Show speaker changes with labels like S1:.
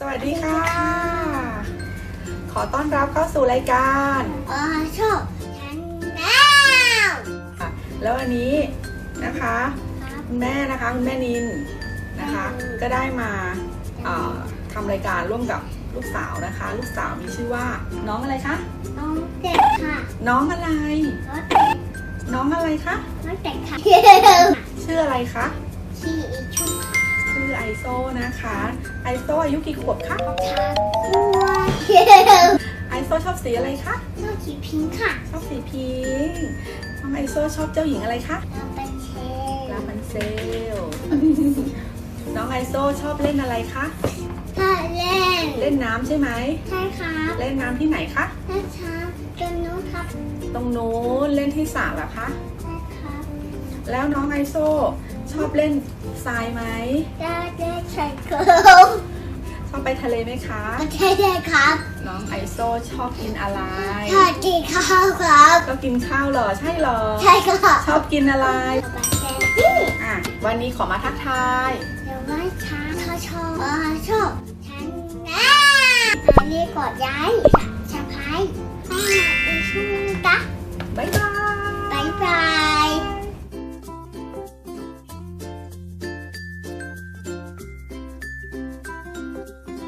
S1: สวัสดีค่ะ ขอต้อนรับเข้าสู่รายการ
S2: ออชอบฉันแนว
S1: ค่ะแล้ววันนี้นะคะ
S2: ครับ
S1: คุณแม่นะคะคุณแม่นินนะคะ ก็ได้มาเอ่อทำรายการร่วมกับลูกสาวนะคะ ลูกสาวมีชื่อว่าน้องอะไรคะ
S2: น้องเด็กค่ะ
S1: น้องอะไร
S2: น้องเด็ก
S1: น้องอะไรคะ
S2: น้องเด็กค่ะ
S1: ชื่ออะไรคะ
S2: ชีอีชุก
S1: ชื่อไอโซนะคะ ไอโซอายุกี่ขวบคะ
S2: ชาคัว
S1: ไอโซชอบสีอะไรคะ
S2: ชอบสีพิงค์ค่ะ
S1: ชอบสีพิงค์น้องไอโซชอบเจ้าหญิงอะไรคะ
S2: เราเป็นเชฟ
S1: ลาพันเซล น้องไอโซชอบเล่นอะไรคะ
S2: ถ้าเล่น
S1: เล่นน้ำใช่ไหม
S2: ใช่ครับ
S1: เล่นน้ำที่ไหนคะ
S2: ใช่ครับจนนู้นครับ
S1: ตรงนู้นเล่นที่สระเหรอคะ
S2: ใช่ครับ
S1: แล้วน้องไอโซ ชอบเล่นทรายไหม
S2: ได้ได้ใช่ครับ
S1: ชอบไปทะเลไหมคะ
S2: ก็ใช่ได้ครับ
S1: น้องไอโซชอบกินอะไร
S2: ชอบกินข้าวครับ
S1: ก็กินข้าวเหรอใช่เหรอ
S2: ใช่ครับ
S1: ชอบกินอะไร
S2: เราเป็นเชฟนี่
S1: อะวันนี้ขอมาทักทาย
S2: เดี๋ยวว่าช้าเขาชอบเออชอบฉันนะอันนี้กดย้ายสา